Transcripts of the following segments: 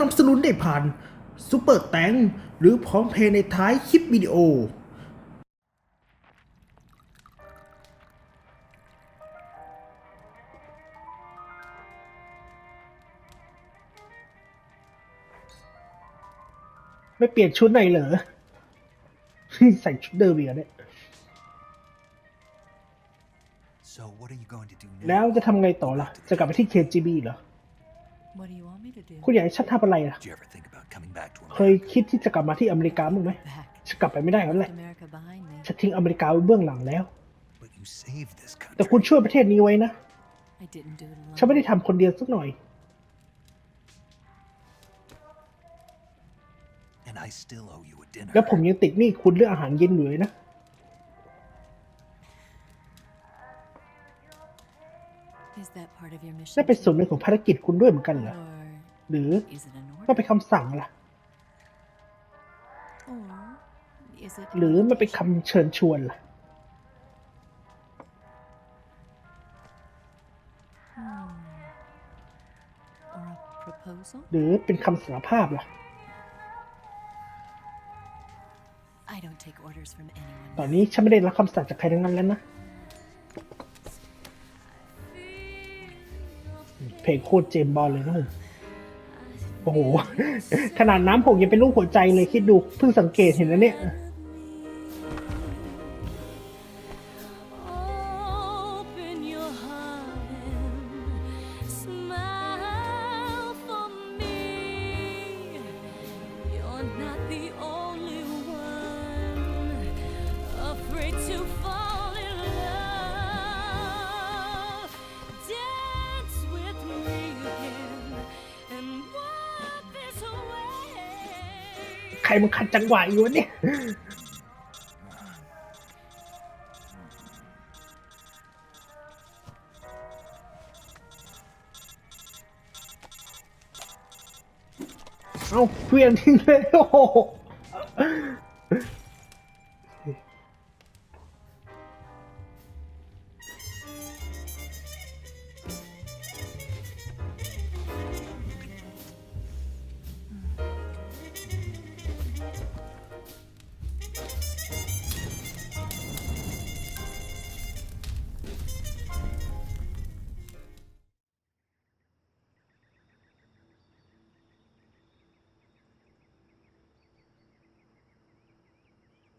นับสนุนได้ผ่านซูเปอร์แตงหรือพร้อมเพย์ในท้ายคลิปวิดีโอ ไม่เปลี่ยนชุดหน่อยเหรอ ใส่ชุดเดิมอีกแล้วเนี่ย So what are you going to do แล้ว now? จะทำไงต่อล่ะ จะกลับไปที่ KGB เหรอ What do you want me to do? คุณอยากให้ฉันทำอะไรล่ะ Did you ever think about coming back to เคย America? คิดที่จะกลับมาที่อเมริกามั้างไหม Back. ฉันกลับไปไม่ได้แล้วแหละ Left America behind me. ฉันทิ้งอเมริกาไว้เบื้องหลังแล้ว But you saved this แต่คุณ country. ช่วยประเทศนี้ไว้นะ I didn't do it alone. ฉันไม่ได้ทำคนเดียวสักหน่อย And I still owe you a dinner. แล้วผมยังติดหนี้คุณเรื่องอาหารเย็นอยู่เลยนะ Is that part of your mission? นั่นเป็นส่วนหนึ่งของภารกิจคุณด้วยเหมือนกันเหรอ Or หรือ is it an มัน order? เป็นคำสั่งล่ะ Or is it หรือมันเป็นคำเชิญชวนล่ะ or a proposal? หรือเป็นคำสารภาพล่ะ I don't take orders from anyone. ตอนนี้ฉันไม่ได้รับคำสั่งจากใครทั้งนั้นแล้วนะ เพลงโคตรเจมส์บอลเลยนะผม โอ้โห ขนาดน้ำผมยังเป็นรูปหัวใจเลยคิดดูเพิ่งสังเกตเห็นนะเนี่ย รมันขัดจังหวะอยู่วะเนี่ยเอาเพียนทิ้งเลยโอ้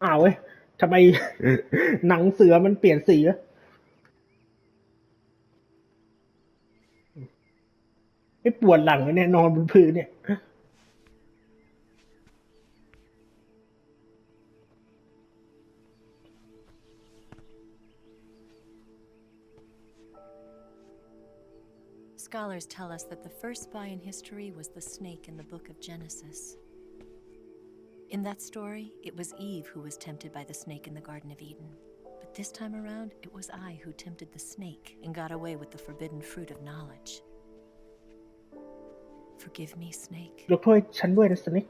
อ้าวเว้ยทำไมหนังเสือมันเปลี่ยนสีอะไม่ปวดหลังเลยเนี่ยนอนบนพื้นเนี่ย Scholars tell us that the first spy in history was the snake in the book of Genesis. In that story, it was Eve who was tempted by the snake in the Garden of Eden. But this time around, it was I who tempted the snake and got away with the forbidden fruit of knowledge. Forgive me, snake. ยกโทษให้ฉันด้วยนะสนิก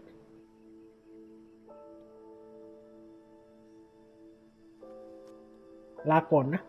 ลาก่อนนะ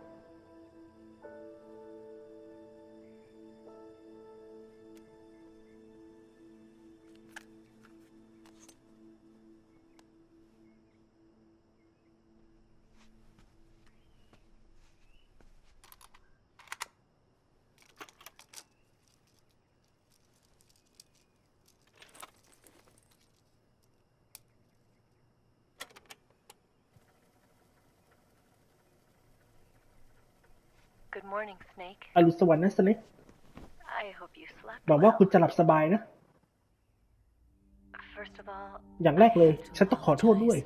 morning, Snake. อรุณสวัสดิ์นะสนิก I hope you slept หวังว่า well. คุณจะหลับสบายนะ First of all, อย่างแรกเลย ฉันต้องขอโทษด้วย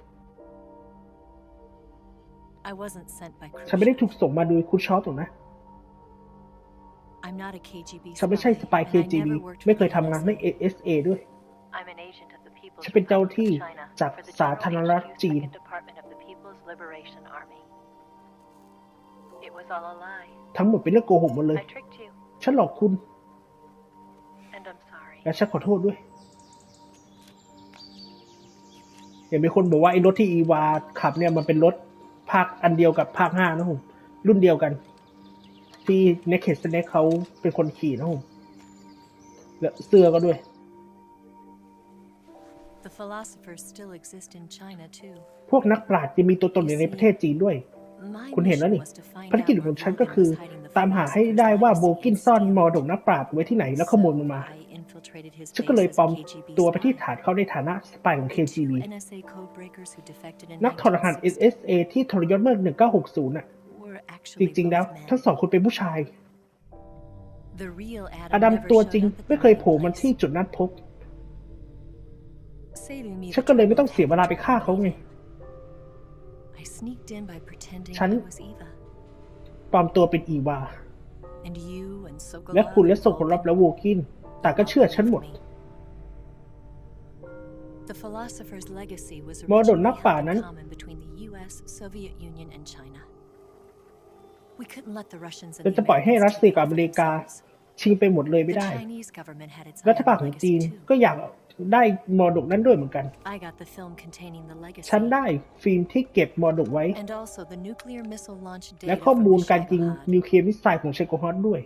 I wasn't sent by ฉันไม่ได้ Khrushchev. ถูกส่งมาโดยคุณชอตหรอกนะ I'm not a KGB ฉันไม่ใช่สปาย spy, and I KGB never worked ไม่ for เคย the ทำงานใน NSA. ASA ด้วย I'm an agent of the People's ฉันเป็นเจ้า Republic ที่ of China จาก for the สาธารณรัฐ General จีน HQ, Second Department of the People's Liberation Army. It was all a lie. ทั้งหมดเป็นเรื่องโกหกหมดเลย I tricked you, ฉันหลอกคุณ and I'm sorry. และฉันขอโทษด้วยเห็นมีคนบอกว่าไอ้รถที่อีวาขับเนี่ยมันเป็นรถภาคอันเดียวกับภาคห้านะผมรุ่นเดียวกัน ที่เนคเคสเน็กเขาเป็นคนขี่นะผมและเสื้อก็ด้วย The philosophers still exist in China too. พวกนักปราชญ์ยังมีตัวตนอยู่ในประเทศจีนด้วย My คุณเห็นแล้ว mission นี่ was to find ภารกิจ out ของ where ฉันก็ Logan คือ was hiding the ตามหาให้ philosophers' ได้ว่า legacy. โบกินซ่อนมรดกนักปราชญ์ไว้ที่ไหนแล้วขโมยมันมา I infiltrated his ฉันก็เลย base ปลอ as ม a KGB ตัวไปที่ spy. ฐานเขาในฐานะสปายของ KGB Two NSA code breakers who defected in นักทรหัส1960 NSA ที่ทรยศเมื่อ 1960 น่ะ were จ actually ริง ๆ แล้ว both men. ทั้งสองคนเป็นผู้ชาย The real Adam อดัม never ตัว showed จริง up at the ไม่เคย meeting โผล่มา place. ที่จุดนัดพบ Say to me ฉัน that ก็เลย you ไม่ต้อง were เสียเวลาไปฆ่าเขาไง I sneaked in by pretending ฉัน I was Eva. ปลอมตัวเป็นอีวา And you and Sokolov และคุณและ and ส่งผลลัพธ์และโวกินต่างก็เชื่อฉันหมด The philosopher's legacy was มรดกนัก originally ปราช held ญ์ in นั้น common between the U.S., Soviet Union, and China. We couldn't let the Russians and เรา the จะปล่อยให้ Americans รัสเซีย take กับ it อ for เมริกา themselves. ชิงไปหมดเลยไม่ The ได้ Chinese government had its รัฐ own บาลของจี legacy น too. ก็อยาก ได้มรดกนั้นด้วยเหมือนกัน I got the film containing the legacy. ฉันได้ฟิล์มที่เก็บมรดกไว้ And also the nuclear missile launch และ data ข้อ from มูล the การยิง Shagohod. นิวเคลียร์มิสไซล์ของเชโกฮอตด้วย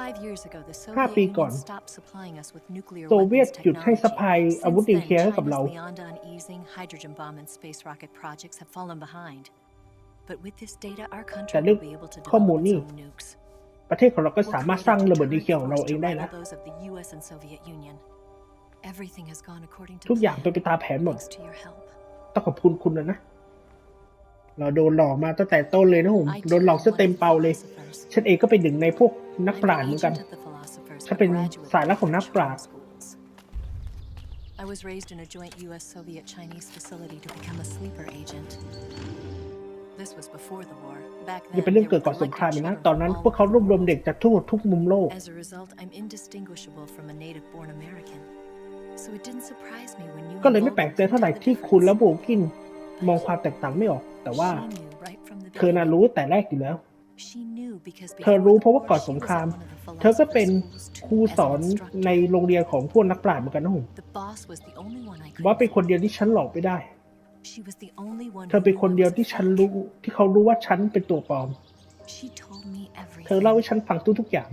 Five years ago, the ห้า Soviet ปีก่อน Union stopped supplying us with nuclear โซเวียต weapons หยุดให้ซัพพลาย technology. อาวุธ Since นิวเคลียร์ then, ให้กับเรา China's Liaodong easing, hydrogen bomb, and space rocket projects have fallen behind. But with this data, our แต่ country เรื่อง will be able to ข้อมูล develop นี่ its own nukes. ประเทศของเราก็ We'll สามารถ create สร้าง a ระเบิดนิว deterrent เคลียร์ของเรา force เอง to ได้ rival แทุกอย่าง plan, เป็นไปตามแผนหมด thanks to your help. ต้องขอบคุณคุณนะนะ เราโดนหลอกมาตั้งแต่ต้นเลยนะผม I โดนหลอก too ซะ am เต็ม one of the เป่าเลย philosophers. ฉันเองก็เป็นหนึ่งในพวกนัก I'm ปราช an ญ์เหมือนกัน agent of the philosophers, ฉัน a เป็น graduate สายลับ of ของนักปราชญ์ schools. I was raised in a joint U.S.-Soviet-Chinese facility to become a sleeper agent. This was before the war. Back นี่ then, เป็นเรื่อง there เกิด were ก่อนสงคราม collected อีกนะ children ตอนนั้น from พวกเขา all รวบรวมเด็กจากทั่วทุกมุมโลก As a result, I'm indistinguishable from a native-born American. ก็เลยไม่ and แปลก Logan ใจเท่าไหร่ could tell the ที่คุณและ difference. โบกินมองความแตกต่างไม่ออก แต่ว่า She knew right from the เธอน่ะ beginning. รู้แต่แรกอยู่แล้ว She knew because เธอ before รู้ the เพราะว่า war, ก่อน she สง was คราม at one of the เธอก็เป็น philosopher's schools ครู too, as สอน an instructor. ในโรงเรียนของพวกนักปราชญ์เหมือนกันนะผม The boss was the only one I could ว่าเป็นคนเดียวที่ฉันหลอกไม่ได้ She was the only one เธอเป็น who คน knew เดียว I ที่ was ฉัน fake. รู้ที่เขารู้ว่าฉันเป็นตัวปลอม She told me เธอเล่า everything. ให้ฉันฟังทุกๆอย่าง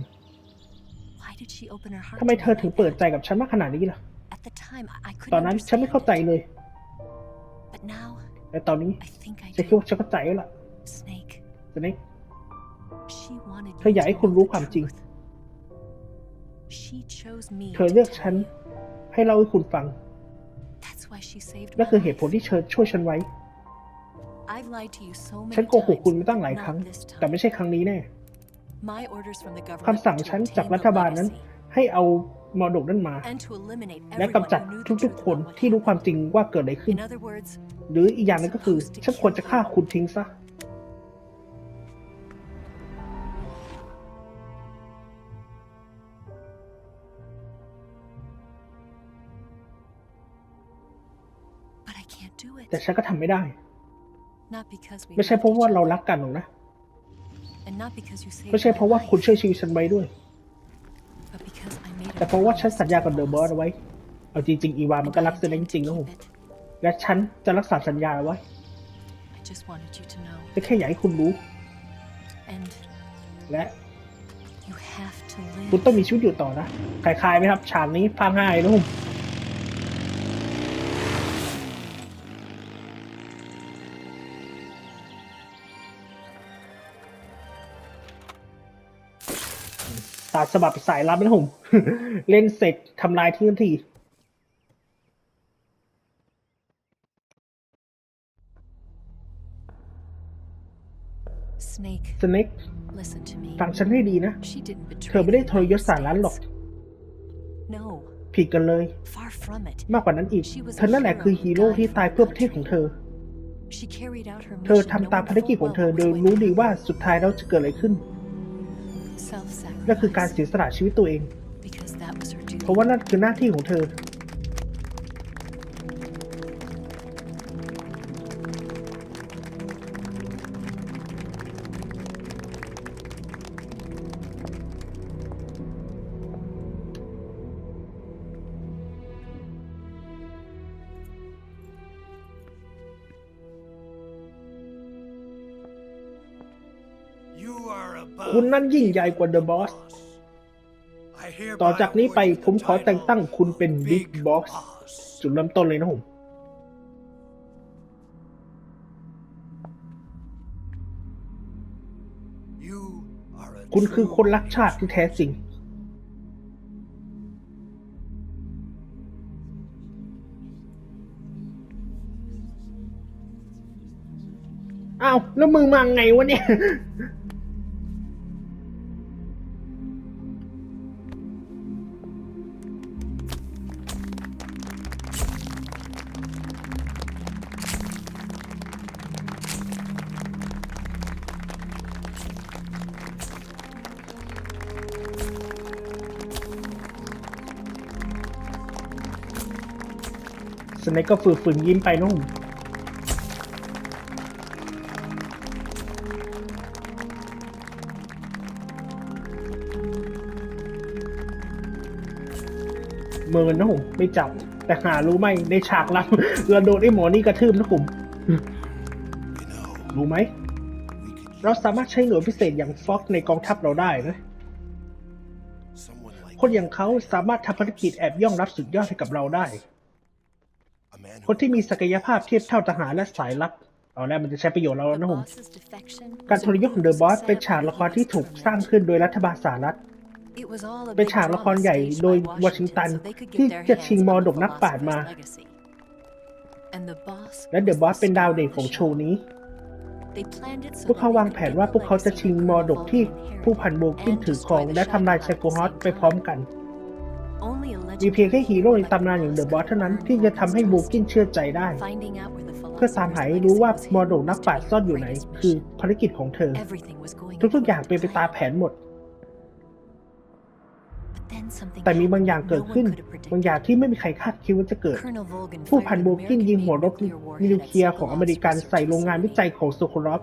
Why did she open her heart ทำไม to เธ me อถึง like เปิด that? ใจกับฉันมากขนาดนี้ล่ะ At the time, I- I ตอน couldn't นั้นฉันไม่เข้า understand ใจ it. เลย But now, แต่ตอนนี้ I think I ฉันคิด do. ว่าฉันเข้าใจแล้วล่ะ Snake, สเน็ก she wanted เธอ you อยาก to ให้คุณ know รู้ the ความจริง truth. She chose me เธอ to เลือก tell ฉัน you. ให้เล่าให้คุณฟัง That's why she saved นั่น my คือเหตุผล life. ที่เธอช่วยฉันไว้ I've lied to you so many ฉันโกหกคุณ times, มาตั้งหลายครั้ง not this แต่ time. ไม่ใช่ครั้งนี้แน่ My orders from the government คำสั่ง were to ฉัน obtain จาก the รัฐบาลนั้น legacy ให้เอา มรดกนั้นมา and to eliminate และ everyone กำจัด who knew the ทุก truth ๆคน about what ที่รู้ความ happened. จริงว่าเกิดอะไรขึ้น In other words, หรืออีกอย่างหนึงก็คือ ฉันควรจะฆ่าคุณทิ้งซะ but I can't do แต่ it. ฉันก็ทำไม่ได้ Not because we ไม่ใช่ love เพราะว่า each เรา other, รักกันหรอกนะ and not because you saved ไม่ใช่ my เพราะว่า life, คุณช่วยชีวิตฉันไว้ด้วย แต่เพราะว่าฉัน promise สัญญา to กับเดอะบอส boss, เอาไว้ เอาจริงๆ อีวามัน and ก็ I รักเซน intend จริงๆ to นะผม keep it. และฉันจะรักษาสัญญาเอาไว้ I just wanted you to know, แต่แค่อยากให้คุณรู้ and และ you have to คุณ live. ต้องมีชีวิตอยู่ต่อนะคล้ายๆไหมครับ ฉากนี้ฟังง่ายนะผม ฉบับสายลับนะผมเล่นเสร็จทำลายทิ้งทันที Snake, สเน็ก listen to me. ฟังฉันให้ดีนะ She didn't เธ betray อไม่ได้ the ทรยศ United สารนั้นหรอก States. No, ผิดกันเลย far from it. มากกว่านั้นอีก เธอนั่นแหละคือฮีโร่ที่ตายเพื่อประเทศของเธอ She carried out her เธอ mission ทำตาม knowing ภารกิจ full ของ well เธอ what โดย was รู้ waiting ดีว่า for สุดท้ายแล้วจะเกิดอะไรขึ้น her. Self-sacrifice. นั่นคือการเสียสละชีวิตตัวเอง Because that was her duty. เพราะว่านั่นคือหน้าที่ของเธอ นั่นยิ่งใหญ่กว่าเดอะบอส ต่อจากนี้ไปผมขอแต่งตั้งคุณเป็น Big Big Boss Boss. จุดเริ่มต้นเลยนะผมคุณคือคนรักชาติที่แท้จริง อ้าว แล้วมึงมาไงวะเนี่ย เนกก็ฝืนฝืนยิ้มไปนะผมเมินนะผมไม่จับ แต่หารู้ไหมในฉากลับเราโดนไอ้หมอนี่กระทืบนะผมรู้ไหม เราสามารถใช้หน่วยพิเศษอย่างฟ็อกในกองทัพเราได้นะคนอย่างเขาสามารถทำภารกิจแอบย่องรับสุดยอดให้กับเราได้ คนที่มีศักยภาพเทียบเท่าทหารและสายลับเอาแล้วมันจะใช้ประโยชน์เราแล้วนะผมการทรยศของเดอะบอสเป็นฉากละครที่ถูกสร้างขึ้นโดยรัฐบาลสหรัฐเป็นฉากละครใหญ่โดยวอชิงตันที่จะชิงม on ร the ดกนักปราชญ์มา และเดอะบอสเป็นดาวเด่นของโชว์นี้ พวกเขาวางแผนว่าพวกเขาจะชิงมรดกที่ผู้พันโบกินถือครองและทำลาย Shadow ไซ Lord โค at the ฮอส same ไปพร้อมกัน มีเพียงแค่ legendary ฮีโร่ใน like ตำนานอย่างเดอะบอสเท่านั้นที่จะทำให้โบกินเชื่อใจได้ Finding out where the เพื่อตามหาให้รู้ว่ามรดกนักปราชญ์ซ่อนอยู่ไหน คือภารกิจของเธอ Everything was going ทุกๆอย่างเป็นไปตามแผนหมด But then something แต่มีบางอย่าง happened เกิด no one ขึ้น could have predicted. บางอย่างที่ไม่มีใครคาดคิดว่าจะเกิด Colonel Volgan ผู้ fired พัน an โบกินยิงหัวรบ American-made nuclear นิว warhead เคลียร์ at ของอเมริกัน Sokolov ใส่โรงงานวิจัยของโซโครอฟ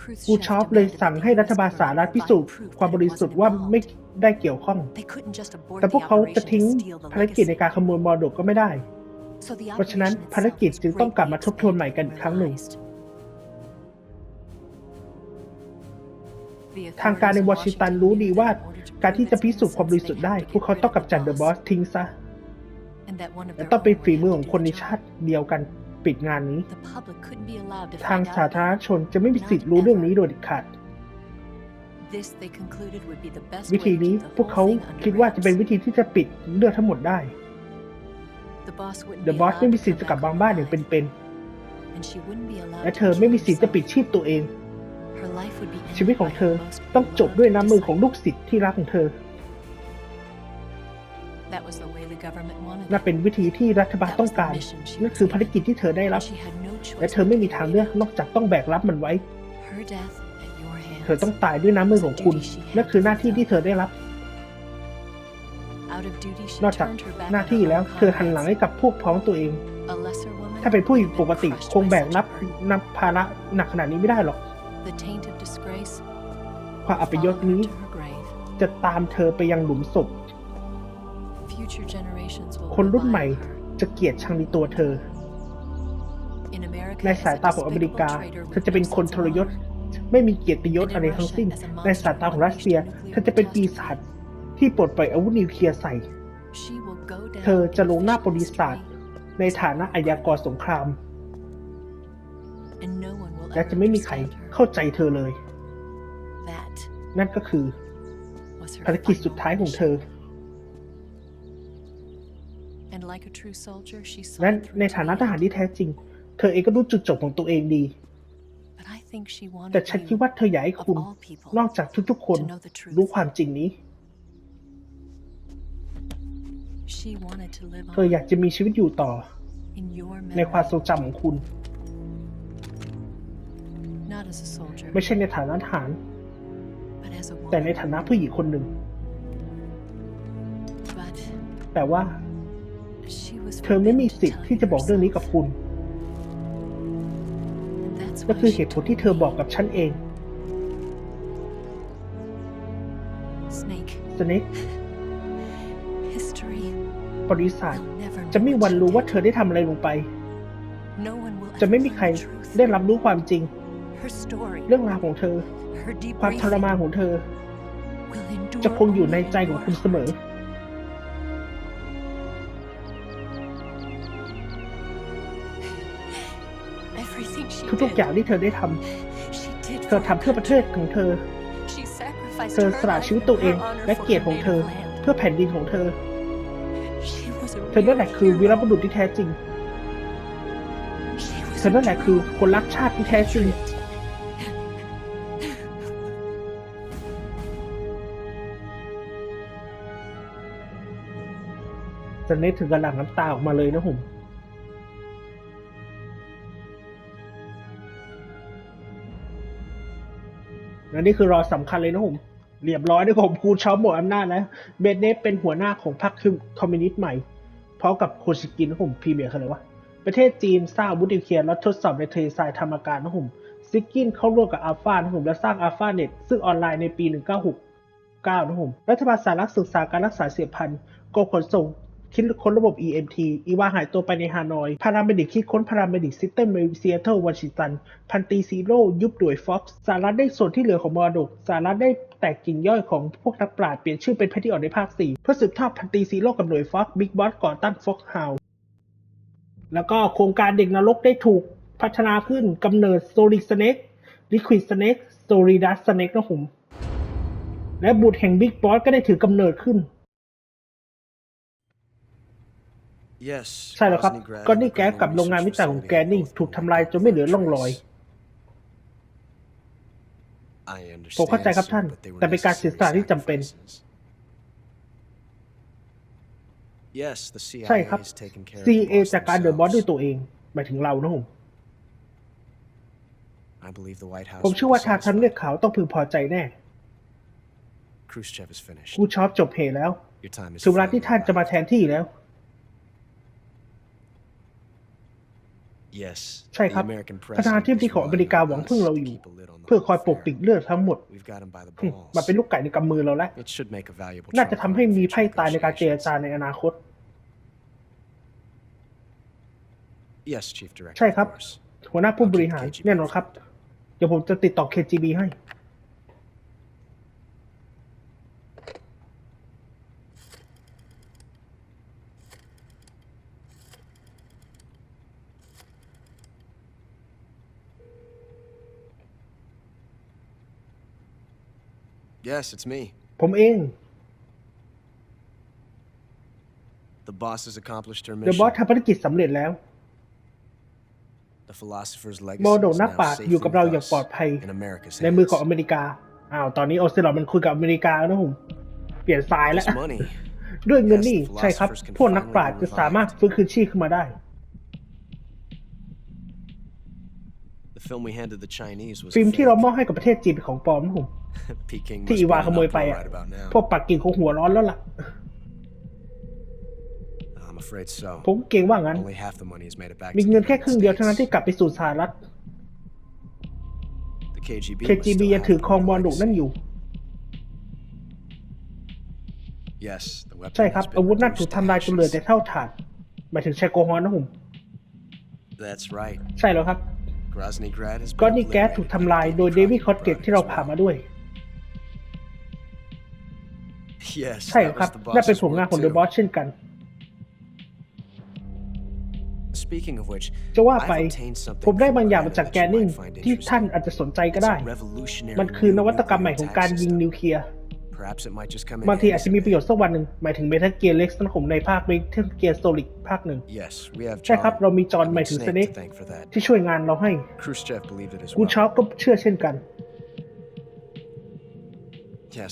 Khrushchev กูชอฟเลยสั่งให้รัฐบาลสหรัฐพิสูจน์ demanded ความบริสุทธิ์ว่าไม่ ได้เกี่ยวข้อง They couldn't just abort แต่พวก the เขาจะ operation ทิ้ง to steal the ภารกิจใน legacy. การขโมยมรดกก็ไม่ได้ So the เพราะฉะนั้น operation ภารกิจ itself จึง was ต้องกลับมาทบทวน greatly ใหม่กันอีกครั้งหนึ่ง realized. The ทางการใน authorities วอชิงตันรู้ดีว่า in order to การที่จะ prove พิ its สูจน์ความบริ innocence, สุทธิ์ they ได้ had to พวกเขา get ต้อง rid of กำจัด the เดอะบอ boss. สทิ้งซะ And that one of และ their ต้องเป็น own ฝีมือ had ของ to คน do ใน the job. ชาติเดียวกันปิดงานนี้ The public couldn't be allowed to ทาง find สา out ธารณ about ชนจะไม่มีสิทธิ์รู้เรื่องนี้โดยเด็ดขาด วิ way ธี to นี้ keep the พวกเขา whole thing คิดว่าจะเป็น under วิธีที่จะปิดเรื่องทั้งหมดได้ wraps. The boss wouldn't เดอะ be บอส allowed ไม่มี to สิทธิ์ come จะกลับ back บางบ้านอย่าง alive. เป็น And she wouldn't be ๆ allowed และ to เธอไม่มี kill สิทธิ์จะ herself. ปิดชีพตัวเอง Her life would be ชีวิต ended ของ by เธ her อ most ต้องจบด้วยน้ำมือ beloved ของลูกศิษย์ที่รักของเธอ disciple. That was the way the government wanted นั่น it. เป็นวิธีที่รัฐบาล That ต้อง was the การ mission she นั่น was คือภาร given. กิจที่เธอได้รับ And she had no choice และเธอไม่มีทางเลือก but to นอกจากต้องแบกรับมันไว้ ธอต้องตายด้วยน้ำมือของคุณนั่นคือหน้าที่ที่เธอได้รับ Out of duty, she นอกจาก turned her back หน้า on ที่ her แล้ว own เธอหันหลังให้ comrades. กับพวกพ้องตัวเอง A lesser woman ถ้าเป็นผู้หญิง would have ป been กติ crushed คง by แบก such รับ a burden. นำภาระหนักขนาดนี้ไม่ได้หรอก The taint of disgrace ความอัปยศ followed her นี้ to her grave. จะตามเธอไปยังหลุมศพ Future generations will คนรุ่นใหม่ revile her. จะเกลียดชังในตัวเธอ In America, ใน as สาย a ตาของอเมริกา despicable traitor เธ with อจะเป็น no คน sense ท of รยศ honor. ไม่มีเกียรติยศอะไรทั้งสิ้น ในสายตาของรัสเซียเธอจะเป็นปีศาจที่ปลดปล่อยอาวุธนิวเคลียร์ใส่ She will go down เธอจะลงหน้า in ประวัติศาสตร์ history, ในฐานะอาญากรสงคราม and no one will และ ever จะไม่มีใคร understand her. เข้าใจเธอเลย That นั่นก็คือ was her ภารกิจ final สุดท้ายของเธอ mission. And like a true soldier, she saw และ it through ใน to ฐานะ the ทหาร end. ที่แท้จริง เธอเองก็รู้จุดจบของตัวเองดี แต่ฉันคิด you, ว่าเธออยากให้ of คุณ all people, นอกจากทุกๆ คน to know the truth. รู้ความจริงนี้ She wanted to live เธอ on อยากจะมีชีวิตอยู่ต่อ in your ในความ memory, ทรงจำของคุณ not as a soldier, ไม่ใช่ในฐานะทหาร but as a แต่ใน woman. ฐานะผู้หญิงคนหนึ่ง But แต่ว่า she was เธอไม่มี forbidden to สิทธิ์ tell ที่ you จะบอกเรื่องนี้กับ herself. คุณ And that's และ why คือ she เหตุผล told ที่เธอ me. บอกกับฉันเอง Snake, สเนก history ประวัติศาสตร์ will never จะไม่ know วัน what รู้ she ว่า did. เธอได้ทำอะไรลงไป No one will จะ ever ไม่มีใคร learn the truth. ได้รับรู้ความจริง Her story, เรื่องราวของเธอ her ความทร debriefing, มานของเธอ will endure จะคงอยู่ในใจของคุณเสมอ ทุกๆอย่างที่เธอได้ทำเธอทำเพื่อประเทศของเธอ เธอสละชีวิตตัวเองและเกียรติของเธอ เพื่อแผ่นดินของเธอ เธอนั่นแหละคือวีรบุรุษที่แท้จริง เธอนั่นแหละคือคนรักชาติที่แท้จริงสเนทถึงกับหลั่งน้ำตาออกมาเลยนะผม และนี่คือรอสำคัญเลยนะผมเรียบร้อยนะผมครูชอบหมดอำนาจแล้วเบเนฟเป็นหัวหน้าของพรรคคอมมิวนิสต์ใหม่พร้อมกับโคชิกินนะผมพรีเมียเขาเลยว่าประเทศจีนสร้างวุธนิเคลียร์และทดสอบในทะเทรายธรรมการนะผมซิกกินเข้าร่วมกับอัลฟานะผมและสร้างอัลฟาเน็ตซึ่งออนไลน์ในปี 1969นะผมรัฐบาลสหรัฐศึกษาการรักษาเสียพันธุ์กรมขนส่ง คิดค้นระบบ EMT อีวาหายตัวไปในฮานอย พาราเมดิกคิดค้นพาราเมดิกซิสเต็มในซีแอตเทิลวอชิงตัน พันตีซีโร่ยุบโดยฟ็อกซ์สหรัฐได้ส่วนที่เหลือของมรดกสหรัฐได้แตกกิ่งย่อยของพวกนักปราชญ์เปลี่ยนชื่อเป็นแพทที่ออกในภาค 4 เพื่อสืบทอดพันตีซีโร่กับหน่วยฟ็อกบิ๊กบอสก่อตั้งฟ็อกเฮาแล้วก็โครงการเด็กนรกได้ถูกพัฒนาขึ้นกำเนิดโซลิสเน็กลิควิดสเน็กโซริดัสสเน็กนะผมและบุตรแห่งบิ๊กบอสก็ได้ถือกำเนิดขึ้น Yes. ใช่แล้วครับ Groznyj Grad ก็นี่แก๊ส Grad กับโรงงานวิจัยของแกนิ่งถูกทำลายจนไม่เหลือร่องรอย I understand, ผมเข้าใจครับท่าน sir, but they were แต่เป็นการเสียสละที่จำเป็น sacrifices. Yes, the ใช่ครับ CIA is taking care of CA the boss จากการเดอะบอสด้วย themselves. ตัวเองหมายถึงเรานะผม I believe the White House ผมเชื่อว่าชาติทำเนียบขาวต้องพึงพอใจแน่ Khrushchev is finished. กูชอบจบเหตุแล้ว Your time is ถึงเวลาที่ท่านจะมาแทนที่แล้ว ใช่ครับ the American ประธานา president ธิบดี is ของอเมริกาหวัง relying พึ่ง on เรา us อยู่ to keep a lid on the เพื่อคอย whole ปกปิด affair. เลือดทั้งหมด We've got him by the หึ balls. มันเป็นลูกไก่ในกำมือเราแล้ว It should make a valuable น่าจะ trump ทำให้ card มี for ไพ่ตายในการเจร negotiations. จาในอนาคต Yes, Chief Director. ใช่ครับ of course. หัวหน้าผู้บริหารแน่นอนครับ เดี๋ยวผมจะติดต่อ KGB ให้ Yes, it's me. ผมเอง The boss has accomplished her เดอะ mission. บอสทำภารกิจสำเร็จแล้ว The philosopher's ม legacy รดก is นัก now ปราชญ์ safe อยู่กับ with เราอย่าง us ปลอดภัย in America's ในมือของ hands. อเมริกา อ้าว ตอนนี้โอเซลอดมันคุยกับอเมริกาแล้วนะผม เปลี่ยนสายแล้ว This money ด้วยเงินนี่ ใช่ครับ พวกนักปราชญ์จะสามารถฟื้นคืนชีพขึ้นมาได้ The film we handed the Chinese was ฟิล์ม a ที่เรา fake. มอบให้กับประเทศจีนเป็นของปลอมนะผม Peking ที่ must อี be วา in ข an โมยไป uproar อะ right about now. พวกปักกิ่งคงหัวร้อนแล้วล่ะ I'm afraid so. ผมเกรงว่างั้น Only half the money is made it back มี to เงิน the แค่ United ครึ่งเดียวเท่านั้น States. ที่กลับไปสู่สหรัฐ The KGB, must KGB still ยัง have ถือ the ครองมร legacy. ดกนั่นอยู่ Yes, the weapon ใช่ครับ has อา been วุธนั่นถูก reduced to ทำลายจนเหลือ ashes. แต่เท่าฐานหมายถึงแชโกฮอนนะผม That's right. ใช่แล้วครับ Grozny Grad has ก็ been นี่แก๊สถูก obliterated ทำลาย by the โดยเดวิด Project คอตเกต Project ที่เรา as พา well. มาด้วย Yes, ใช่ that ครับ was the นั่นเป็น boss's ผลงาน work ของเดอะ too. บอสเช่นกัน Speaking of which, จะว่าไป I've obtained something ผมได้ from บางอย่าง Grad มาจาก that แก you นนิง might find ที่ท่าน interesting. อาจจะสนใจก็ It's ได้ a revolutionary มันคือนวัตกรรมใหม่ new ของการ nuclear ยิง attack นิวเคลียร์ system. Perhaps it might just come in บางที handy อาจจะมีประโยชน์ someday. สักวันหนึ่ง หมายถึงเมทัลเกียร์เล็กนะผมในภาคเมทัลเกียร์โซลิกภาคหนึ่ง Yes, we have ใช่ครับ John เรามีจอห์น I ห mean มายถึง Snake สเน็ก to thank for that. ที่ช่วยงานเราให้ Khrushchev believed it as กู well. ชอปก็เชื่อเช่นกัน ใช่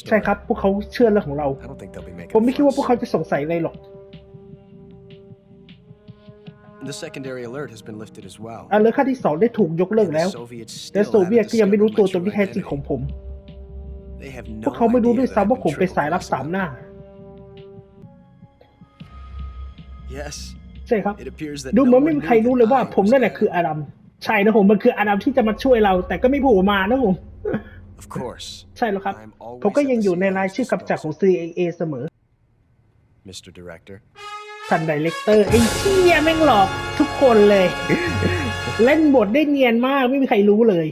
story. ครับ พวกเขาเชื่อเรื่องของเรา I don't think they'll be making ผมไม่ a คิดว่า fuss. พวกเขาจะสงสัยอะไรหรอก The secondary alert has been lifted as well. อันเลือค่าที่สองได้ถูกยกเลิก And แล้ว the Soviets และ still โซเวียต haven't ก็ยังไม่รู้ discovered ตัว my ตนที่ true แท้จริงของ identity. ผม They have พวก no เขาไม่รู้ด้วย idea that ซ้ำว่า I've ผม been เป็น triple สายลับ crossing สามหน้า them. Yes, ใช่ครับ it appears that ดู no เหมือนไม่ one มี knew ใครรู้เลย that ว่า I ผม was นั่นแหละ there. คืออาดัม ใช่นะผมมันคืออาดัมที่จะมาช่วยเรา แต่ก็ไม่โผล่มานะผม Of course, ใช่แล้วครับ I'm always ผมก็ยัง at the อยู่ใน CIA's รายชื่อกำจัดของ CIA เสมอ Mr. Director. สันไดเรคเตอร์ไอ้เชี่ยแม่งหลอกทุกคนเลย เล่นบทได้เนียนมากไม่มีใครรู้เลย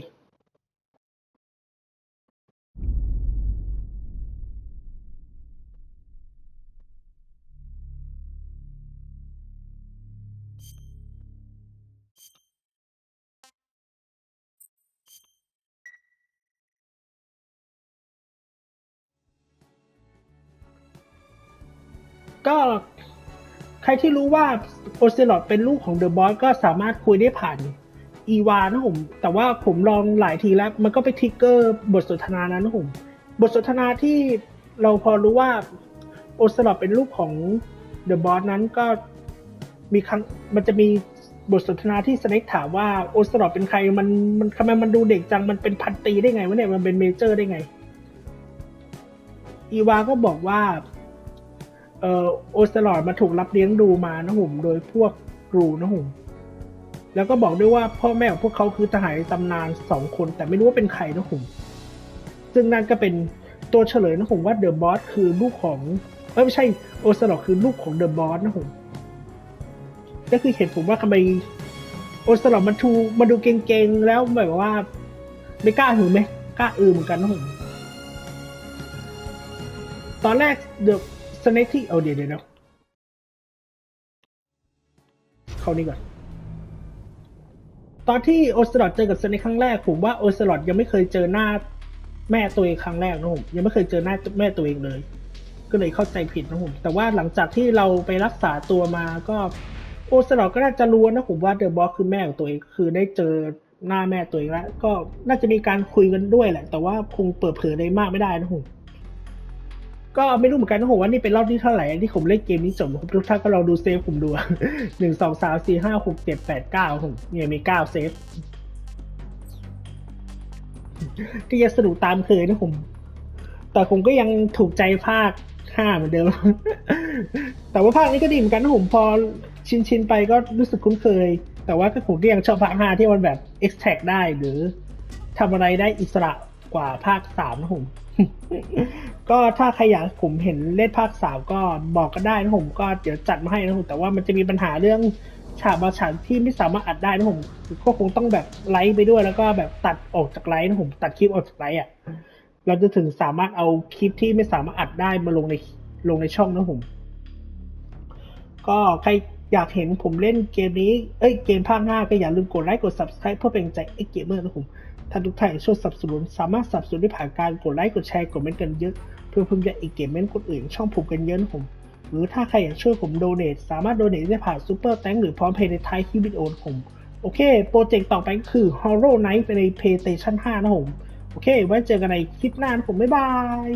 ก็ใครที่รู้ว่าโอเซลอดเป็นลูกของเดอะบอสก็สามารถคุยได้ผ่านอีวานะผม แต่ว่าผมลองหลายทีแล้ว มันก็ไปทิกเกอร์บทสนทนานั้นนะผม บทสนทนาที่เราพอรู้ว่าโอเซลอดเป็นลูกของเดอะบอสนั้นก็มีครั้งมันจะมีบทสนทนาที่สเน็กถามว่าโอเลอดเป็นใครมันมันทำไมมันดูเด็กจังมันเป็นพันตีได้ไงวะเนี่ยมันเป็นเมเจอร์ได้ไง อีวาก็บอกว่า เอ่อโอสตลอดมาถูกรับเลี้ยงดูมานะหุ่มโดยพวกกรูนะหุ่มแล้วก็บอกด้วยว่าพ่อแม่ของพวกเขาคือทหารตำนานสองคน แต่ไม่รู้ว่าเป็นใครนะหุ่มซึ่งนั่นก็เป็นตัวเฉลยนะหุ่มว่าเดอะบอสคือลูกของเอ้ยไม่ใช่โอสลอดคือลูกของเดอะบอสนะหุ่มก็คือเห็นผมว่าทำไมโอสลอดมันทูมันดูเก่งๆ แล้วแบบว่า ไม่กล้าหือไหมกล้าอือเหมือนกันนะหุ่มตอนแรกเดอะ สเน k ที่เอาเดี๋ยวเดี๋ยวเข้านี่ก่อน ตอนที่โอสลอดเจอกับสเน k ครั้งแรก ผมว่าโอสลอดยังไม่เคยเจอหน้าแม่ตัวเองครั้งแรกนะผมยังไม่เคยเจอหน้าแม่ตัวเองเลย ก็เลยเข้าใจผิดนะผมแต่ว่าหลังจากที่เราไปรักษาตัวมาก็โอสลอดก็น่าจะรู้นะผมว่าเดอะบอสคือแม่ของตัวเองคือได้เจอหน้าแม่ตัวเองแล้ว ก็น่าจะมีการคุยกันด้วยแหละ แต่ว่าคงเปิดเผยอะไรมากไม่ได้นะผม ก็ไม่รู้เหมือนกันนะผมว่านี่เป็นรอบที่เท่าไหร่ที่ผมเล่นเกมนี้จบทุกท่านก็ลองดูเซฟผมดูหนึ่งสองสามสี่ห้าหกเจ็ดแปดเก้าผมเนี่ยมีเก้าเซฟก็ยังสนุกตามเคยนะผม แต่ผมก็ยังถูกใจภาคห้าเหมือนเดิม แต่ว่าภาคนี้ก็ดีเหมือนกันนะผมพอชินชินๆไปก็รู้สึกคุ้นเคย แต่ว่าก็ผมก็ยังชอบภาคห้าที่มันแบบ extract ได้หรือทำอะไรได้อิสระกว่าภาคสามนะผมก็ถ้าใครอยากให้ผมเห็นเล่นภาคสามก็บอกก็ได้นะผมก็เดี๋ยวจัดมาให้นะผมแต่ว่ามันจะมีปัญหาเรื่องฉากบางฉากที่ไม่สามารถอัดได้นะผมก็คงต้องแบบไลฟ์ไปด้วยแล้วก็แบบตัดออกจากไลฟ์นะผมตัดคลิปออกจากไลฟ์อะเราจะถึงสามารถเอาคลิปที่ไม่สามารถอัดได้มาลงในลงในช่องนะผม ก็ใคร อยากเห็นผมเล่นเกมนี้ เอ้ยเกมภาคหน้าก็อย่าลืมกดไลค์กด subscribe เพื่อเป็นใจไอ้เกมเมอร์นะผมถ้าทุกท่านช่วยสนับสนุนสามารถสนับสนุนได้ผ่านการกดไลค์กดแชร์กดเมนต์กันเยอะ เพื่อเพิ่มยอดอีกเกมเมนต์คนอื่น ช่องผมกันเยอะนะผมหรือถ้าใครอยากช่วยผมโดเน a สามารถโดเน a ได้ผ่านซูเปอร์แตงหรือพร้อมเพย์ในท้ายคลิปวิดีโอผมโอเค โปรเจกต์ต่อไปก็คือ Horror Night ใน PlayStation 5 นะผม โอเค ไว้เจอกันในคลิปหน้านะผม บ๊ายบาย